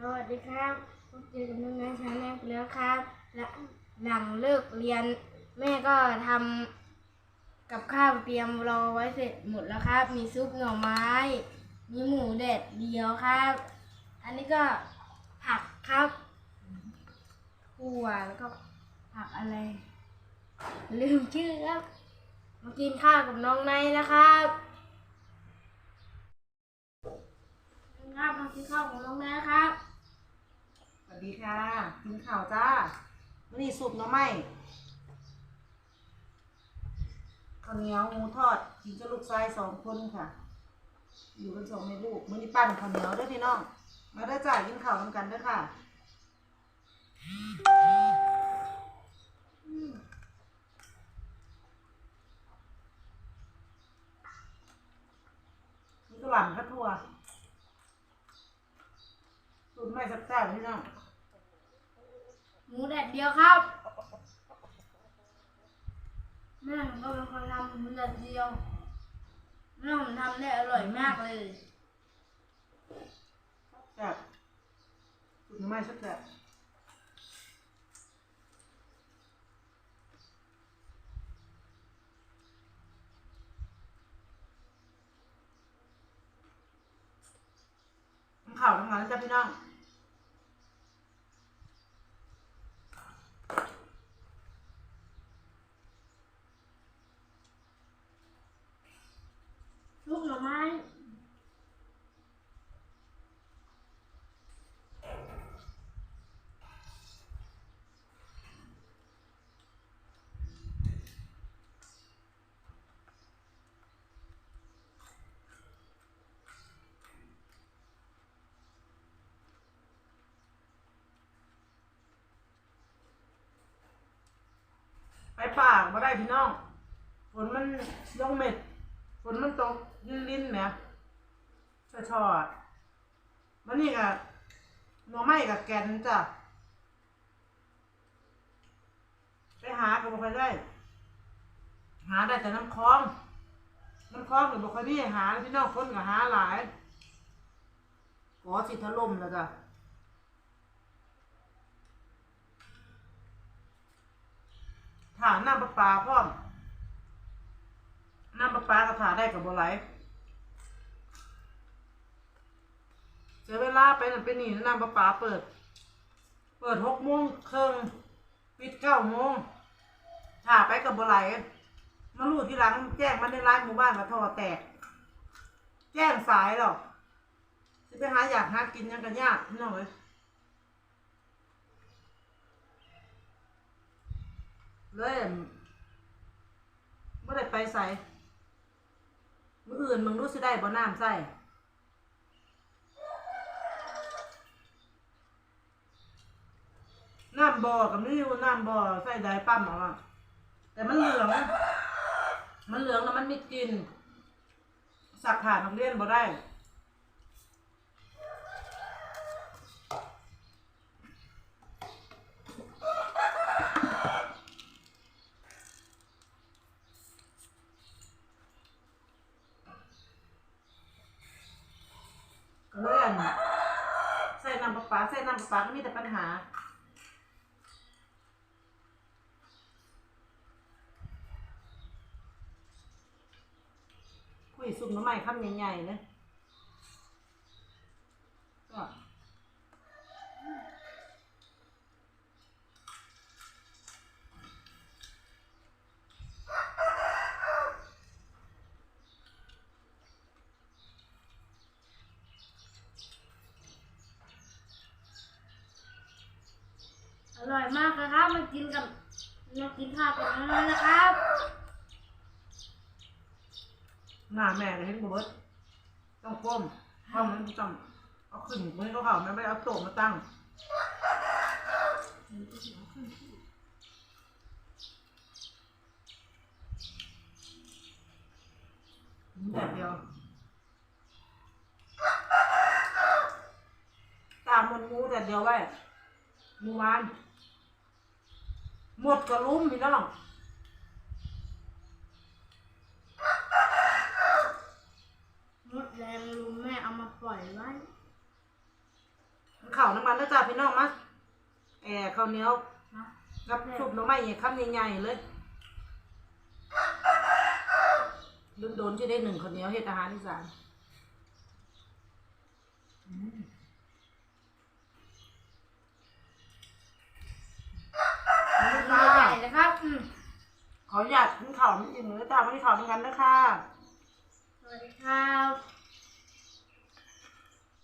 สวัสดีครับพบเจอกับน้องนายชาแนลแล้วครับและหลังเลิกเรียน แม่ก็ทำกับข้าวเตรียมรอไว้เสร็จหมดแล้วครับ มีซุปหน่อไม้ มีหมูแดดเดียวครับ อันนี้ก็ผักครับขั่วแล้วก็ผักอะไร ลืมชื่อครับ มากินข้าวกับน้องนนะครับ ครับมากินข้าวกับน้องนายครับ สวัสดีค่ะ กินข้าวจ้าวันนี้สุปหน่อไม้ข้าวเหนียวหมูทอดกินกับลูกชายสองคนค่ะ อยู่กันสองแม่ลูกมื้อนี้ปั้นข้าวเหนียวด้อพี่น้อง มาเด้จ้ายกินข้าวกันกันด้อค่ะนี่ก็หลั่นกระทั่ว ไม่สักแซ่บๆพี่น้องหมูแดดเดียวครับแม่ผมก็เป็นคนทำหมูแดดเดียวแม่ผมทำได้อร่อยมากเลยแซ่บสุดไม่สักแซ่บน้ำข่าวทำงานแล้วจ้ะพี่น้อง ลูกหน่อ ไม้ไปป่ามาได้พี่น้องฝนมันลงเม็ด ฝนมันตกลิ้นลิ้นๆเนี่ยชอชอๆอะมันนี่กับหน่อไม้กับแกนจ้ะไปหาก็บ่ค่อยได้ หาได้แต่น้ำคลองน้ำคลองก็บ่ค่อยมีให้หาพี่น้องคนก็หาหลายขอสิถล่มแล้วจ้ะถาน้ำประปาพร้อม น้ำประปาก็ถาได้กับบัวไหลเสียเวลาไปนั่นไปนี่น้ำประปาเปิด เปิดหกโมงครึ่งปิดเก้าโมงถาไปกับบัวไหลมารู้ทีหลังแจ้งมาในร้านหมู่บ้านว่าทอแตก แจ้งสายหรอกสิไปหาอยากหากินยังกันยากน้องเลยเลยเมื่อไรไปใส่ อื่นมึงรู้สิได้บ่น้ำใส่น้ำบ่อกับนี่น้ำบ่อใส่ได้ปั๊มเอาอะแต่มันเหลือง มันเหลืองแล้วมันไม่กิน สักผ่านนักเรียนบ่ได้ ก็เลยอันใส่น้ำประปาใส่น้ำประปาก็มีแต่ปัญหา คุยซุปหน้ำใหม่คำใหญ่ๆนะก็ ร่อยมากเลยครับมากินกับมากินข้าวกับน้องนายนะครับหน้าแม่เห็นบ่เบิดต้องก้มห้องมันต้องเอาขึ้นมือเขาเขาไม่ได้เอาโต๊ะมาตั้งแบบเดียวตามมันงูแต่เดียวไว้ หมูวาน หมดกระลุ้มพี่น้องมดแรงลุงแม่เอามาปล่อยไว้มันเข่าน้ำมันนะจ้าพี่น้องมาแอบข้าวเหนียวนะกับชุบหน่อไม้คำใหญ่ๆเลยโดนๆจะได้หนึ่งข้าวเหนียวเฮ็ดอาหารอีสาน อืมมือใหญ่เลยครับอืม ขออยากกินข้าวมันอิ่มเลยจ้าไม่ได้ข้าวเหมือนกันนะคะสวัสดีครับ